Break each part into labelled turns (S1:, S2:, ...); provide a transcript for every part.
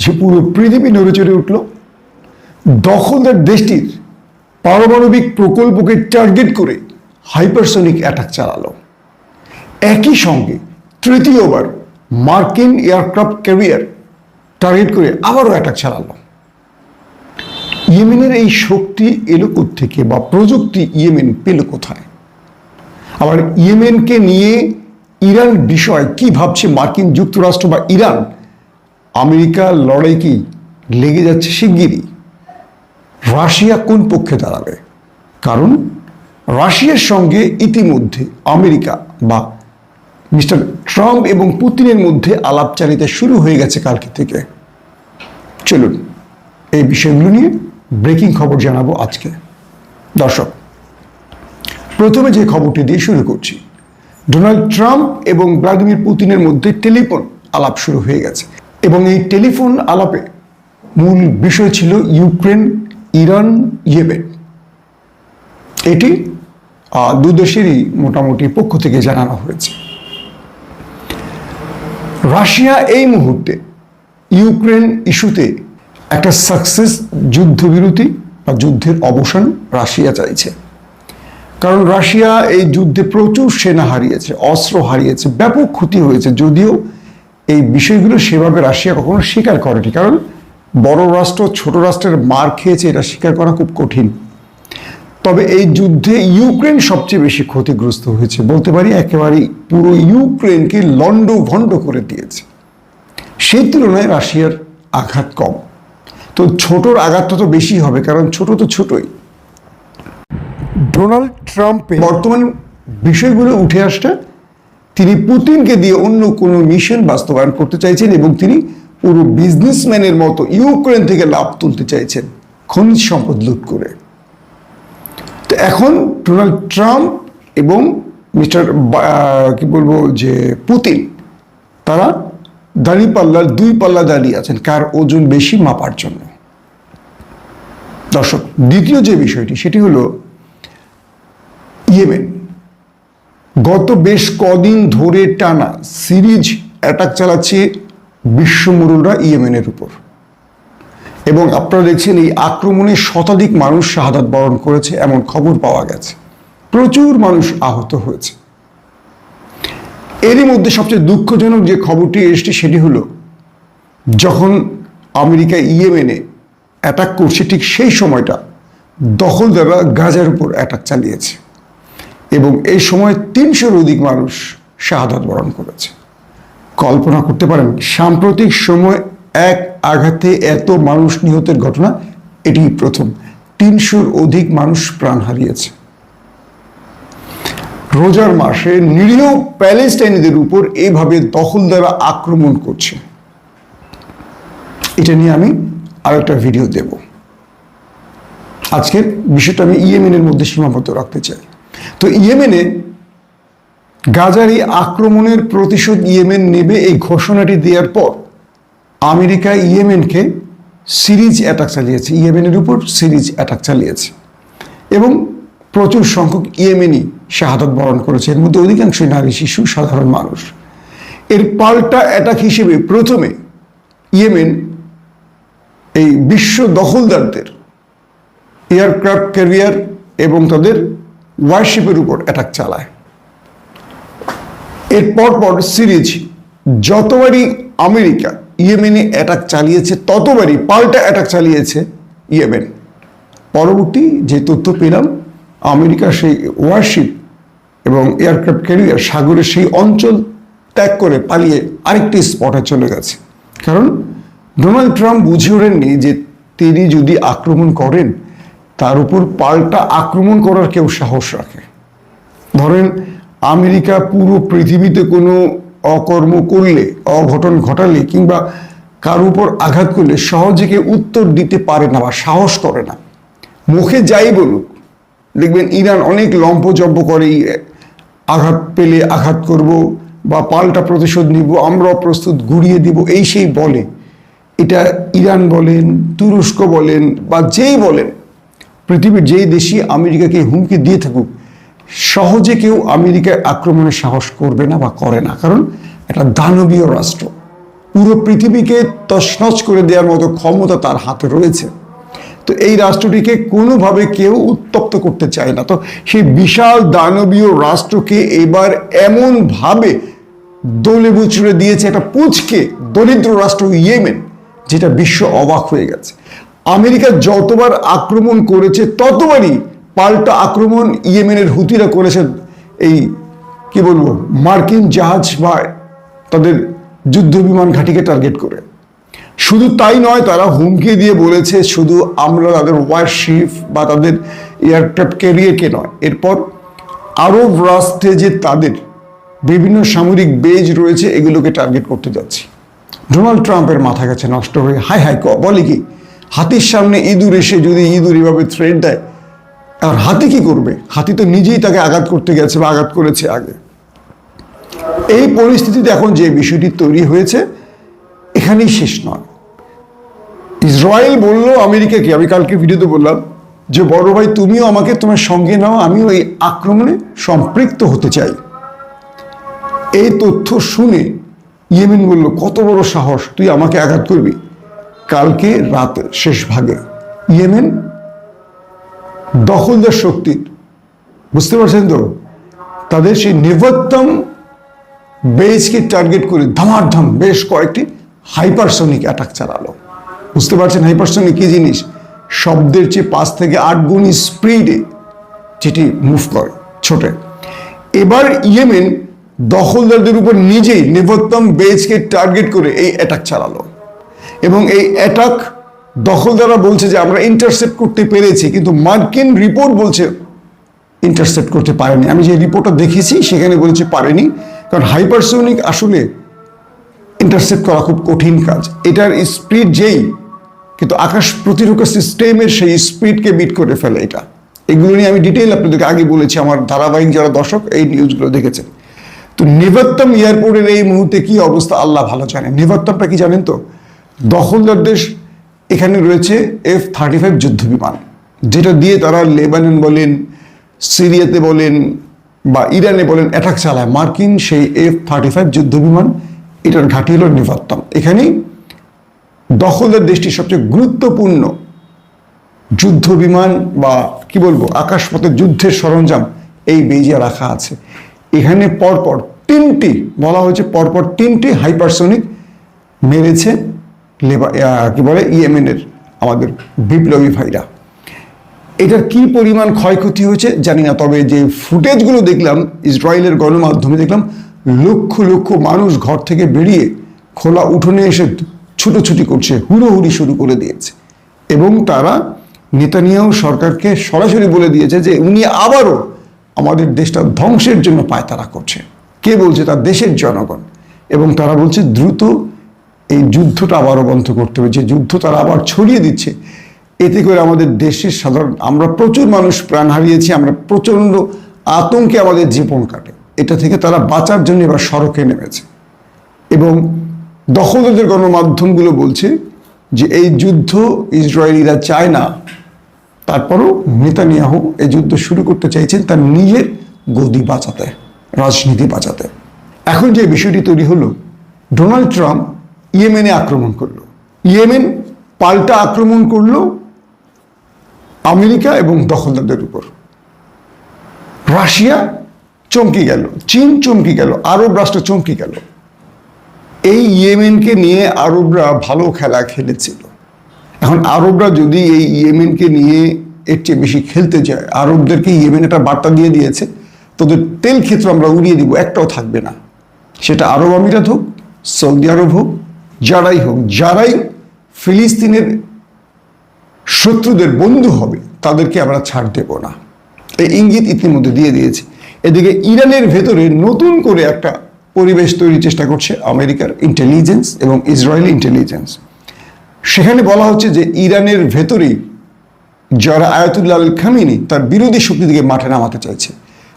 S1: যে পুরো পৃথিবী নড়ে চড়ে উঠল, দখলদার দেশটির পারমাণবিক প্রকল্পকে টার্গেট করে হাইপারসনিক অ্যাটাক চালালো। একই সঙ্গে তৃতীয়বার মার্কিন এয়ারক্রাফট ক্যারিয়ার টার্গেট করে আবারও অ্যাটাক চালালো। ইয়েমেনের এই শক্তি এলো থেকে বা প্রযুক্তি ইয়েমেন পেল কোথায়? আবার ইয়েমেনকে নিয়ে ইরান বিষয় কি ভাবছে মার্কিন যুক্তরাষ্ট্র বা ইরান আমেরিকা লড়াই কি লেগে যাচ্ছে শিগগিরই? রাশিয়া কোন পক্ষে দাঁড়াবে? কারণ রাশিয়ার সঙ্গে ইতিমধ্যে আমেরিকা বা মিস্টার ট্রাম্প এবং পুতিনের মধ্যে আলাপচারিতা শুরু হয়ে গেছে কালকে থেকে। চলুন, এই বিষয়গুলো নিয়ে ব্রেকিং খবর জানাব আজকে। দর্শক, প্রথমে যে খবরটি দিয়ে শুরু করছি, ডোনাল্ড ট্রাম্প এবং ভ্লাদিমির পুতিনের মধ্যে টেলিফোন আলাপ শুরু হয়ে গেছে। এবং এই টেলিফোন আলাপে মূল বিষয় ছিল ইউক্রেন, ইরান, ইয়েমেন। এটি দু দেশেরই মোটামুটি পক্ষ থেকে জানানো হয়েছে। রাশিয়া এই মুহূর্তে ইউক্রেন ইস্যুতে একটা সাকসেস যুদ্ধবিরতি বা যুদ্ধের অবসান রাশিয়া চাইছে। কারণ রাশিয়া এই যুদ্ধে প্রচুর সেনা হারিয়েছে, অস্ত্র হারিয়েছে, ব্যাপক ক্ষতি হয়েছে, যদিও এই বিষয়গুলো সেভাবে রাশিয়া কখনো স্বীকার করেনি। কারণ বড় রাষ্ট্র ছোট রাষ্ট্রের মার খেয়েছে এটা স্বীকার করা খুব কঠিন। তবে এই যুদ্ধে ইউক্রেন সবচেয়ে বেশি ক্ষতিগ্রস্ত হয়েছে। বলতে পারি একেবারেই পুরো ইউক্রেনকে লন্ড ভন্ড করে দিয়েছে। সেই তুলনায় রাশিয়ার আঘাত কম। তো ছোটর আঘাতটা তো বেশি হবে কারণ ছোট তো ছোটই। ডোনাল্ড ট্রাম্পে বর্তমান বিষয়গুলো উঠে আসটা তিনি পুতিনকে দিয়ে অন্য কোনো মিশন বাস্তবায়ন করতে চাইছেন এবং তিনি পুরো বিজনেসম্যানের মতো ইউক্রেন থেকে লাভ তুলতে চাইছেন, খনিজ সম্পদ লুট করে। তো এখন ডোনাল্ড ট্রাম্প এবং মিস্টার কি বলব, যে পুতিন, তারা দাঁড়িয়ে পাল্লার, দুই পাল্লা দাঁড়িয়ে আছেন কার ওজন বেশি মাপার জন্য। দর্শক, দ্বিতীয় যে বিষয়টি, সেটি হলো ইয়েমেন। গত বেশ কদিন ধরে টানা সিরিজ অ্যাটাক চালাচ্ছে বিশ্বমরুলরা ইয়েমেনের উপর। এবং আপনারা দেখছেন এই আক্রমণে শতাধিক মানুষ শাহাদাত বরণ করেছে, এমন খবর পাওয়া গেছে। প্রচুর মানুষ আহত হয়েছে। এরই মধ্যে সবচেয়ে দুঃখজনক যে খবরটি এসছে সেটি হলো, যখন আমেরিকা ইয়েমেনে অ্যাটাক করছে, ঠিক সেই সময়টা দখলদাররা গাজার উপর অ্যাটাক চালিয়েছে। এবং এই সময় তিনশোর অধিক মানুষ শাহাদাত বরণ করেছে। কল্পনা করতে পারেন, সাম্প্রতিক সময় এক আঘাতে এত মানুষ নিহতের ঘটনা এটি প্রথম। তিনশোর অধিক মানুষ প্রাণ হারিয়েছে। রোজার মাসে নিরীহ প্যালেস্টাইনিদের উপর এভাবে দখলদারা আক্রমণ করছে। এটা নিয়ে আমি আরেকটা ভিডিও দেব। আজকের বিষয়টা আমি ইয়েমেনের মধ্যে সীমাবদ্ধ রাখতে চাই। তো ইয়েমেনে গাজার এই আক্রমণের প্রতিশোধ ইয়েমেন নেবে এই ঘোষণাটি দেওয়ার পর আমেরিকা ইয়েমেনকে সিরিজ অ্যাটাক চালিয়েছে, ইয়েমেনের উপর সিরিজ অ্যাটাক চালিয়েছে। এবং প্রচুর সংখ্যক ইয়েমেনি শাহাদত বরণ করেছে। এর মধ্যে অধিকাংশই নারী, শিশু, সাধারণ মানুষ। এর পাল্টা অ্যাটাক হিসেবে প্রথমে ইয়েমেন এই বিশ্ব দখলদারদের, এয়ারক্রাফট ক্যারিয়ার এবং তাদের ওয়ারশিপের উপর অ্যাটাক চালায়। এর পরপর সিরিজ যতবারই আমেরিকা ইয়েমেনে অ্যাটাক চালিয়েছে, ততবারই পাল্টা অ্যাটাক চালিয়েছে ইয়েমেন। পরবর্তী যে তথ্য পেলাম, আমেরিকা সেই ওয়ারশিপ এবং এয়ারক্রাফট ক্যারিয়ার সাগরের সেই অঞ্চল ত্যাগ করে পালিয়ে আরেকটি স্পটে চলে গেছে। কারণ ডোনাল্ড ট্রাম্প বুঝে ওঠেননি যে তিনি যদি আক্রমণ করেন তার উপর পাল্টা আক্রমণ করার কেউ সাহস রাখে। ধরেন, আমেরিকা পুরো পৃথিবীতে কোনো অকর্ম করলে, অঘটন ঘটালে কিংবা কার উপর আঘাত করলে সহজে কেউ উত্তর দিতে পারে না বা সাহস করে না। মুখে যাই বলুক, দেখবেন ইরান অনেক লম্পজম্প করে আঘাত পেলে আঘাত করব বা পাল্টা প্রতিশোধ নিব আমরা প্রস্তুত ঘুরিয়ে দিব, এই সেই বলে। এটা ইরান বলেন, তুরস্ক বলেন বা যেই বলেন পৃথিবীর যেই দেশই আমেরিকাকে হুমকি দিয়ে থাকুক, সহজে কেউ আমেরিকায় আক্রমণের সাহস করবে না বা করে না। কারণ একটা দানবীয় রাষ্ট্র। পুরো পৃথিবীকে তছনছ করে দেওয়ার মতো ক্ষমতা তার হাতে রয়েছে। তো এই রাষ্ট্রটিকে কোনোভাবে কেউ উত্তপ্ত করতে চায় না। তো সেই বিশাল দানবীয় রাষ্ট্রকে এবার এমনভাবে দলে বুচড়ে দিয়েছে একটা পুচকে, দরিদ্র রাষ্ট্র ইয়েমেন, যেটা বিশ্ব অবাক হয়ে গেছে। আমেরিকা যতবার আক্রমণ করেছে, ততবারই পাল্টা আক্রমণ ইয়েমেনের হুতিরা করেছে এই, কি বলব, মার্কিন জাহাজ বা তাদের যুদ্ধ বিমান ঘাঁটিকে টার্গেট করে। শুধু তাই নয়, তারা হুমকি দিয়ে বলেছে শুধু আমরা তাদের ওয়ারশিপ বা তাদের এয়ারক্রাফট ক্যারিয়ারকে নয়, এরপর আরব রাষ্ট্রে যে তাদের বিভিন্ন সামরিক বেজ রয়েছে, এগুলোকে টার্গেট করতে যাচ্ছি। ডোনাল্ড ট্রাম্পের মাথা গেছে নষ্ট হয়ে, হাই হাই ক, বলে কি হাতির সামনে ইঁদুর এসে যদি ইঁদুর এভাবে থ্রেড দেয়, আর হাতি কি করবে? হাতি তো নিজেই তাকে আঘাত করতে গেছে বা আঘাত করেছে আগে। এই পরিস্থিতিতে এখন যে বিষয়টি তৈরি হয়েছে, এখানেই শেষ নয়। ইসরায়েল বলল আমেরিকাকে, আমি কালকে ভিডিওতে বললাম যে, বড় ভাই, তুমিও আমাকে তোমার সঙ্গে নাও, আমিও এই আক্রমণে সম্পৃক্ত হতে চাই। এই তথ্য শুনে ইয়েমেন বলল, কত বড় সাহস, তুই আমাকে আঘাত করবি? কালকে রাত শেষ ভাগে ইয়েমেন দখলদার শক্তির বুঝতে পারছেন তো? তাদের সেই নিবত্তম বেসকে টার্গেট করে ধামারধাম বেশ কয়েকটি হাইপারসনিক অ্যাটাক চালালো। বুঝতে পারছেন হাইপারসনিক কি জিনিস? শব্দের চেয়ে পাঁচ থেকে আট গুণ স্পিডে যেটি মুভ করে, ছোটে। এবার ইয়েমেন দখলদারদের উপর নিজেই নিবত্তম বেজকে টার্গেট করে এই অ্যাটাক চালালো। এবং এই অ্যাটাক দখলদাররা বলছে যে আমরা ইন্টারসেপ্ট করতে পেরেছি, কিন্তু মার্কিন রিপোর্ট বলছে ইন্টারসেপ্ট করতে পারেনি। আমি যে রিপোর্টটা দেখেছি সেখানে বলছে পারেনি, কারণ হাইপারসোনিক আসলে ইন্টারসেপ্ট করা খুব কঠিন কাজ। এটার স্পিড যেই, কিন্তু আকাশ প্রতিরক্ষা সিস্টেমের সেই স্পিডকে বিট করে ফেলে এটা। এগুলো নিয়ে আমি ডিটেইল আপনাদেরকে আগে বলেছি, আমার ধারাবাহিক যারা দর্শক, এই নিউজগুলো দেখেছেন। তো নিবত্তম এয়ারপোর্টের এই মুহূর্তে কি অবস্থা, আল্লাহ ভালো জানে। নিবত্তমটা কি জানেন তো? দখলদার দেশ এখানে রয়েছে এফ থার্টি ফাইভ যুদ্ধ বিমান যেটা দিয়ে তারা লেবানন বলেন, সিরিয়াতে বলেন বা ইরানে বলেন অ্যাটাক চালায়। মার্কিন সেই এফ থার্টি ফাইভ যুদ্ধ বিমান এটার ঘাঁটি হল নিবত্তম এখানেই দখলদার দেশটির সবচেয়ে গুরুত্বপূর্ণ যুদ্ধ বিমান বা কি বলব আকাশপথের যুদ্ধের সরঞ্জাম এই বেজিয়া রাখা আছে। এখানে পরপর তিনটি, বলা হয়েছে পরপর তিনটি হাইপারসনিক মেরেছে। লেবা আহ, কি বলে ইয়েমেনের আমাদের বিপ্লবী ভাইরা। এটার কি পরিমাণ ক্ষয়ক্ষতি হয়েছে জানি না তবে যে ফুটেজগুলো দেখলাম ইসরায়েলের গণমাধ্যমে দেখলাম লক্ষ লক্ষ মানুষ ঘর থেকে বেরিয়ে খোলা উঠোনে এসে ছুটোছুটি করছে হুড়োহুড়ি শুরু করে দিয়েছে। এবং তারা নেতানিয়াও সরকারকে সরাসরি বলে দিয়েছে যে উনি আবারও আমাদের দেশটা ধ্বংসের জন্য পায়তারা করছে। কে বলছে? তার দেশের জনগণ। এবং তারা বলছে দ্রুত এই যুদ্ধটা আবারও বন্ধ করতে হবে। যে যুদ্ধ তারা আবার ছড়িয়ে দিচ্ছে, এতে করে আমাদের দেশের সাধারণ আমরা প্রচুর মানুষ প্রাণ হারিয়েছি, আমরা প্রচণ্ড আতঙ্কে আমাদের জীবন কাটে। এটা থেকে তারা বাঁচার জন্য এবার সড়কে নেমেছে। এবং দখলদারদের গণমাধ্যমগুলো বলছে যে এই যুদ্ধ ইসরায়েলিরা চায় না। তারপরও নেতানিয়াহু এই যুদ্ধ শুরু করতে চাইছেন, তার নিজের গদি বাঁচাতে, রাজনীতি বাঁচাতে। এখন যে বিষয়টি তৈরি হলো, ডোনাল্ড ট্রাম্প ইয়েমেনে আক্রমণ করল। ইয়েমেন পাল্টা আক্রমণ করল আমেরিকা এবং দখলদারদের উপর। রাশিয়া চমকে গেল, চীন চমকে গেল, আরব রাষ্ট্র চমকে গেল। এই ইয়েমেনকে নিয়ে আরবরা ভালো খেলা খেলেছিল। এখন আরবরা যদি এই ইয়েমেনকে নিয়ে এর চেয়ে বেশি খেলতে যায়, আরবদেরকে ইয়েমেন একটা বার্তা দিয়ে দিয়েছে, তোদের তেল ক্ষেত্র আমরা উড়িয়ে দিব, একটাও থাকবে না। সেটা আরব আমিরাত হোক, সৌদি আরব হোক যারাই হোক, যারাই ফিলিস্তিনের শত্রুদের বন্ধু হবে, তাদেরকে আমরা ছাড় দেব না। এই ইঙ্গিত ইতিমধ্যে দিয়ে দিয়েছে। এদিকে ইরানের ভেতরে নতুন করে একটা পরিবেশ তৈরির চেষ্টা করছে আমেরিকার ইন্টেলিজেন্স এবং ইসরায়েলি ইন্টেলিজেন্স সেখানে বলা হচ্ছে যে ইরানের ভেতরেই যারা আয়াতুল্লাহ আল খামিনি, তার বিরোধী শক্তিদিকে মাঠে নামাতে চাইছে।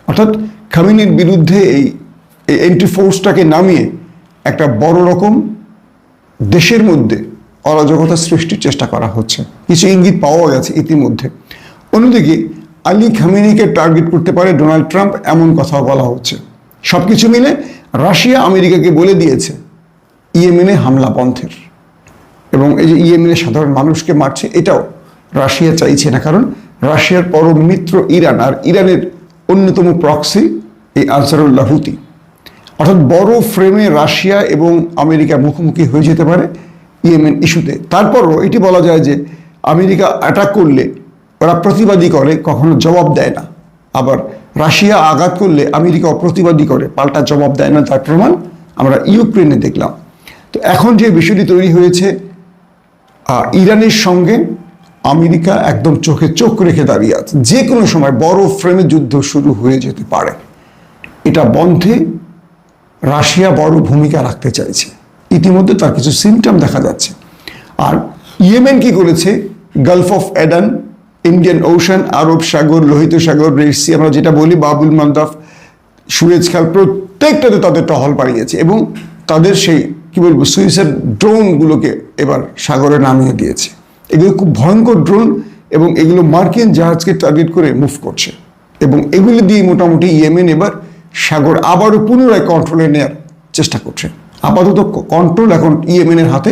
S1: অর্থাৎ খামিনির বিরুদ্ধে এই এন্ট্রি ফোর্সটাকে নামিয়ে একটা বড় রকম দেশের মধ্যে অরাজকতা সৃষ্টির চেষ্টা করা হচ্ছে। কিছু ইঙ্গিত পাওয়া গেছে ইতিমধ্যে। অন্যদিকে, আলী খামিনিকে টার্গেট করতে পারে ডোনাল্ড ট্রাম্প এমন কথাও বলা হচ্ছে। সব কিছু মিলে রাশিয়া আমেরিকাকে বলে দিয়েছে, ইয়েমেনে হামলা বন্ধের। এবং এই যে ইয়েমেনের সাধারণ মানুষকে মারছে, এটাও রাশিয়া চাইছে না। কারণ রাশিয়ার পরম মিত্র ইরান আর ইরানের অন্যতম প্রক্সি এই আনসারুল্লাহ হুতি। অর্থাৎ বড় ফ্রেমে রাশিয়া এবং আমেরিকা মুখোমুখি হয়ে যেতে পারে ইয়েমেন ইস্যুতে। তারপরও এটি বলা যায় যে আমেরিকা অ্যাটাক করলে, ওরা প্রতিবাদী করে, কখনো জবাব দেয় না। আবার রাশিয়া আঘাত করলে আমেরিকা প্রতিবাদী করে, পাল্টা জবাব দেয় না তার প্রমাণ আমরা ইউক্রেনে দেখলাম। তো এখন যে বিষয়টি তৈরি হয়েছে ইরানের সঙ্গে আমেরিকা একদম চোখে চোখ রেখে দাঁড়িয়ে আছে। যে কোনো সময় বড় ফ্রেমে যুদ্ধ শুরু হয়ে যেতে পারে। এটা বন্ধে রাশিয়া বড় ভূমিকা রাখতে চাইছে। ইতিমধ্যে তার কিছু সিমটম দেখা যাচ্ছে। আর ইয়েমেন কি করেছে? Gulf of Aden Indian Ocean আরব সাগর, লোহিত সাগর রেসি আমরা যেটা বলি বাবুল মান্দাফ সুয়েজ খাল প্রত্যেকটাতে তাদের টহল বাড়িয়েছে এবং তাদের সেই, কি বলব সুইসের ড্রোনগুলোকে এবার সাগরে নামিয়ে দিয়েছে। এগুলো খুব ভয়ঙ্কর ড্রোন এবং এগুলো মার্কিন জাহাজকে টার্গেট করে মুভ করছে। এবং এগুলো দিয়ে মোটামুটি ইয়েমেন এবার সাগর আবারও পুনরায় কন্ট্রোলে নেওয়ার চেষ্টা করছে। আপাতত কন্ট্রোল এখন ইয়েমেনের হাতে